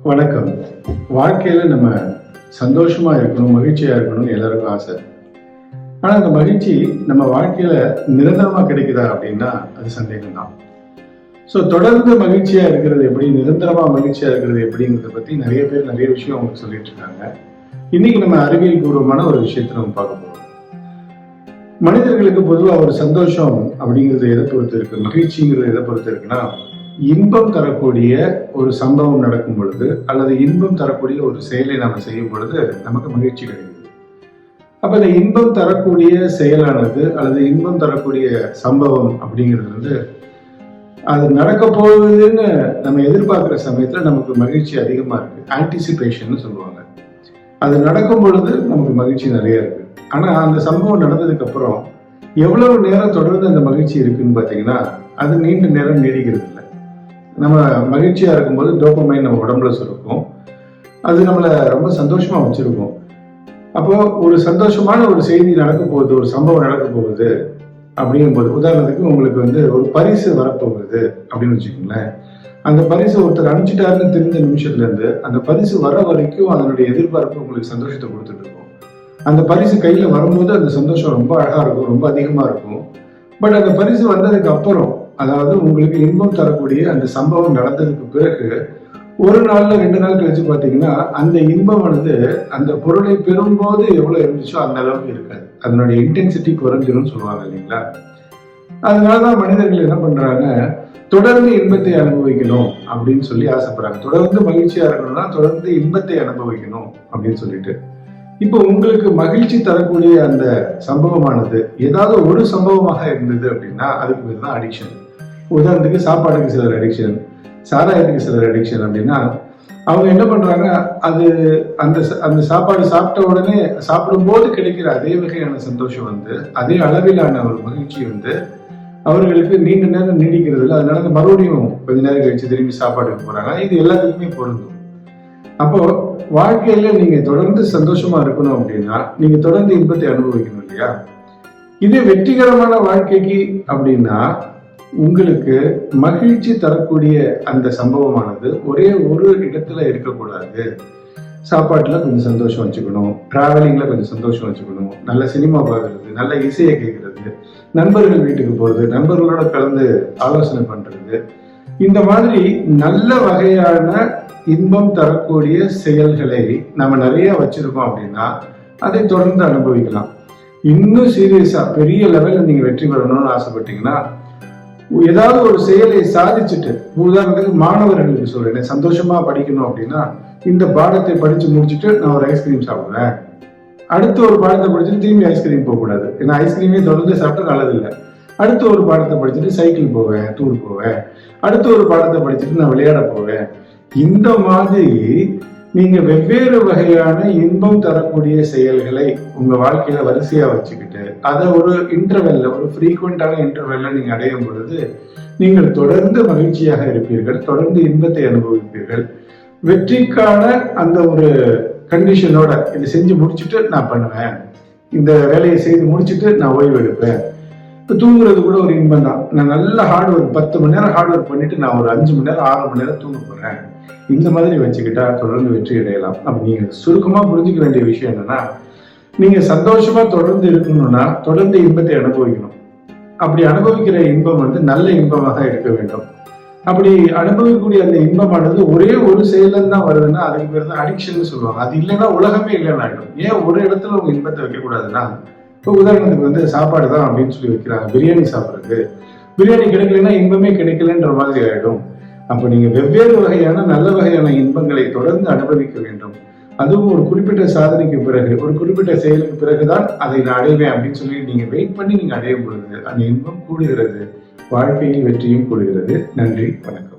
வணக்கம். வாழ்க்கையில நம்ம சந்தோஷமா இருக்கணும் மகிழ்ச்சியா இருக்கணும்னு எல்லாருக்கும் ஆசை. ஆனா அந்த மகிழ்ச்சி நம்ம வாழ்க்கையில நிரந்தரமா கிடைக்குதா அப்படின்னா அது சந்தேகம் தான் ஸோ தொடர்ந்து மகிழ்ச்சியா இருக்கிறது எப்படி நிரந்தரமா மகிழ்ச்சியா இருக்கிறது எப்படிங்கிறத பத்தி நிறைய பேர் நிறைய விஷயம் அவங்க சொல்லிட்டு இருக்காங்க. இன்னைக்கு நம்ம அறிவியல் பூர்வமான ஒரு விஷயத்தை நம்ம பார்க்க போகிறோம் மனிதர்களுக்கு பொதுவாக ஒரு சந்தோஷம் அப்படிங்கிறது எதை பொறுத்து இருக்கு மகிழ்ச்சிங்கிறது எதை பொறுத்து இருக்குன்னா இன்பம் தரக்கூடிய ஒரு சம்பவம் நடக்கும் பொழுது அல்லது இன்பம் தரக்கூடிய ஒரு செயலை நம்ம செய்யும் பொழுது நமக்கு மகிழ்ச்சி கிடைக்குது. அப்ப இந்த இன்பம் தரக்கூடிய செயலானது அல்லது இன்பம் தரக்கூடிய சம்பவம் அப்படிங்கிறது வந்து அது நடக்க போகுதுன்னு நம்ம எதிர்பார்க்குற சமயத்தில் நமக்கு மகிழ்ச்சி அதிகமாக இருக்குது ஆன்டிசிபேஷன் சொல்லுவாங்க. அது நடக்கும் பொழுது நமக்கு மகிழ்ச்சி நிறைய இருக்குது ஆனால் அந்த சம்பவம் நடந்ததுக்கப்புறம் எவ்வளவு நேரம் தொடர்ந்து அந்த மகிழ்ச்சி இருக்குன்னு பார்த்தீங்கன்னா அது நீண்ட நேரம் நீடிக்கிறது இல்லை. நம்ம மகிழ்ச்சியாக இருக்கும்போது டோப்பமைன் நம்ம உடம்புல சுருக்கும். அது நம்மளை ரொம்ப சந்தோஷமாக வச்சுருக்கும். அப்போ ஒரு சந்தோஷமான ஒரு செய்தி நடக்க போகுது ஒரு சம்பவம் நடக்க போகுது அப்படிங்கும்போது உதாரணத்துக்கு உங்களுக்கு வந்து ஒரு பரிசு வரப்போகுது அப்படின்னு வச்சுக்கோங்களேன். அந்த பரிசு ஒருத்தர் அனுப்பிச்சிட்டாருன்னு தெரிஞ்ச நிமிஷத்துலேருந்து அந்த பரிசு வர வரைக்கும் அதனுடைய எதிர்பார்ப்பு உங்களுக்கு சந்தோஷத்தை கொடுத்துட்டு இருக்கும். அந்த பரிசு கையில் வரும்போது அந்த சந்தோஷம் ரொம்ப அழகாக இருக்கும் ரொம்ப அதிகமாக இருக்கும். பட் அந்த பரிசு வந்ததுக்கு அப்புறம் அதாவது உங்களுக்கு இன்பம் தரக்கூடிய அந்த சம்பவம் நடந்ததுக்கு பிறகு ஒரு நாள்ல ரெண்டு நாள் கழிச்சு பார்த்தீங்கன்னா அந்த இன்பம் வந்து அந்த பொருளை பெறும்போது எவ்வளவு இருந்துச்சோ அந்த அளவுக்கு இருக்காது. அதனுடைய இன்டென்சிட்டி குறைஞ்சிரும் சொல்லுவாங்க இல்லைங்களா? அதனாலதான் மனிதர்கள் என்ன பண்றாங்க தொடர்ந்து இன்பத்தை அனுபவிக்கணும் அப்படின்னு சொல்லி ஆசைப்படுறாங்க. தொடர்ந்து மகிழ்ச்சியா இருக்கணும்னா தொடர்ந்து இன்பத்தை அனுபவிக்கணும் அப்படின்னு சொல்லிட்டு. இப்போ உங்களுக்கு மகிழ்ச்சி தரக்கூடிய அந்த சம்பவமானது ஏதாவது ஒரு சம்பவமாக இருந்தது அப்படின்னா அதுக்கு பேர் தான் அடிக்ஷன் உதாரணத்துக்கு சாப்பாடுக்கு சிலர் அடிக்ஷன் சாராயத்துக்கு சிலர் அடிக்ஷன் அப்படின்னா அவங்க என்ன பண்றாங்க அது அந்த ச- அந்த சாப்பாடு சாப்பிட்ட உடனே சாப்பிடும்போது கிடைக்கிற அதே வகையான சந்தோஷம் வந்து அதே அளவிலான ஒரு மகிழ்ச்சி வந்து அவர்களுக்கு நீண்ட நேரம் நீடிக்கிறது இல்லை அதனால மறுபடியும் கொஞ்ச நேரம் கழிச்சு திரும்பி சாப்பாடுக்கு போறாங்க. இது எல்லாத்துக்குமே பொருந்தும். அப்போ வாழ்க்கையில நீங்க தொடர்ந்து சந்தோஷமா இருக்கணும் அப்படின்னா நீங்க தொடர்ந்து இன்பத்தை அனுபவிக்கணும் இல்லையா? இது வெற்றிகரமான வாழ்க்கைக்கு அப்படின்னா உங்களுக்கு மகிழ்ச்சி தரக்கூடிய அந்த சம்பவமானது ஒரே ஒரு இடத்துல இருக்கக்கூடாது. சாப்பாட்டில் கொஞ்சம் சந்தோஷம் வச்சுக்கணும். ட்ராவலிங்கில் கொஞ்சம் சந்தோஷம் வச்சுக்கணும். நல்ல சினிமா பார்க்கறது நல்ல இசையை கேட்கறது நண்பர்கள் வீட்டுக்கு போகிறது நண்பர்களோட கலந்து ஆலோசனை பண்ணுறது இந்த மாதிரி நல்ல வகையான இன்பம் தரக்கூடிய செயல்களை நம்ம நிறைய வச்சிருக்கோம் அப்படின்னா அதை தொடர்ந்து அனுபவிக்கலாம். இன்னும் சீரியஸாக பெரிய லெவலில் நீங்கள் வெற்றி பெறணும்னு ஆசைப்பட்டீங்கன்னா ஏதாவது ஒரு செயலை சாதிச்சுட்டு உதாரணத்துக்கு மாணவர்களுக்கு சொல்றேன். சந்தோஷமா படிக்கணும் அப்படின்னா இந்த பாடத்தை படிச்சு முடிச்சுட்டு நான் ஒரு ஐஸ்கிரீம் சாப்பிடுவேன். அடுத்து ஒரு பாடத்தை படிச்சுட்டு திரும்பி ஐஸ்கிரீம் போகக்கூடாது. ஏன்னா ஐஸ்கிரீமே தொடர்ந்து சாப்பிட்டா நல்லதில்லை. அடுத்து ஒரு பாடத்தை படிச்சுட்டு சைக்கிள் போவேன் டூர் போவேன். அடுத்து ஒரு பாடத்தை படிச்சுட்டு நான் விளையாட போவேன். இந்த மாதிரி நீங்க வெவ்வேறு வகையான இன்பம் தரக்கூடிய செயல்களை உங்க வாழ்க்கையில வரிசையா வச்சுக்கிட்டு அதை ஒரு இன்டர்வெல்ல ஒரு ஃப்ரீக்வெண்டான இன்டர்வெல்ல நீங்க அடையும் பொழுது நீங்கள் தொடர்ந்து மகிழ்ச்சியாக இருப்பீர்கள் தொடர்ந்து இன்பத்தை அனுபவிப்பீர்கள். வெற்றிக்கான அந்த ஒரு கண்டிஷனோட இதை செஞ்சு முடிச்சுட்டு நான் பண்ணுவேன். இந்த வேலையை செய்து முடிச்சுட்டு நான் ஓய்வு எடுப்பேன். இப்போ தூங்குறது கூட ஒரு இன்பம் தான் நான் நல்ல ஹார்ட் ஒர்க் பத்து மணி நேரம் ஹார்ட் ஒர்க் பண்ணிட்டு நான் ஒரு அஞ்சு மணி நேரம் ஆறு மணி நேரம் தூங்க போறேன். இந்த மாதிரி வச்சுக்கிட்டா தொடர்ந்து வெற்றி அடையலாம். அப்போ நீங்க சுருக்கமா புரிஞ்சிக்க வேண்டிய விஷயம் என்னன்னா நீங்க சந்தோஷமா தொடர்ந்து இருக்கணும்னா தொடர்ந்து இன்பத்தை அனுபவிக்கணும். அப்படி அனுபவிக்கிற இன்பம் வந்து நல்ல இன்பமாக இருக்க வேண்டும். அப்படி அனுபவிக்கக்கூடிய அந்த இன்பமானது ஒரே ஒரு செயல தான் வருதுன்னா அதுக்கு பேர் தான் அடிக்ஷன் சொல்லுவாங்க. அது இல்லைன்னா உலகமே இல்லைன்னு ஆயிடும். ஏன் ஒரு இடத்துல உங்க இன்பத்தை வைக்கக்கூடாதுன்னா இப்போ உதாரணத்துக்கு வந்து சாப்பாடு தான் அப்படின்னு சொல்லி வைக்கிறாங்க. பிரியாணி சாப்பிட்றது. பிரியாணி கிடைக்கலன்னா இன்பமே கிடைக்கலன்ற மாதிரி ஆயிடும். அப்போ நீங்கள் வெவ்வேறு வகையான நல்ல வகையான இன்பங்களை தொடர்ந்து அனுபவிக்க வேண்டும். அதுவும் ஒரு குறிப்பிட்ட சாதனைக்கு பிறகு ஒரு குறிப்பிட்ட செயலுக்கு பிறகுதான் அதை நான் அடைவேன் அப்படின்னு சொல்லி நீங்கள் வெயிட் பண்ணி நீங்கள் அடையும் பொழுது அந்த இன்பம் கூடுகிறது. வாழ்க்கையில் வெற்றியும் கூடுகிறது. நன்றி வணக்கம்.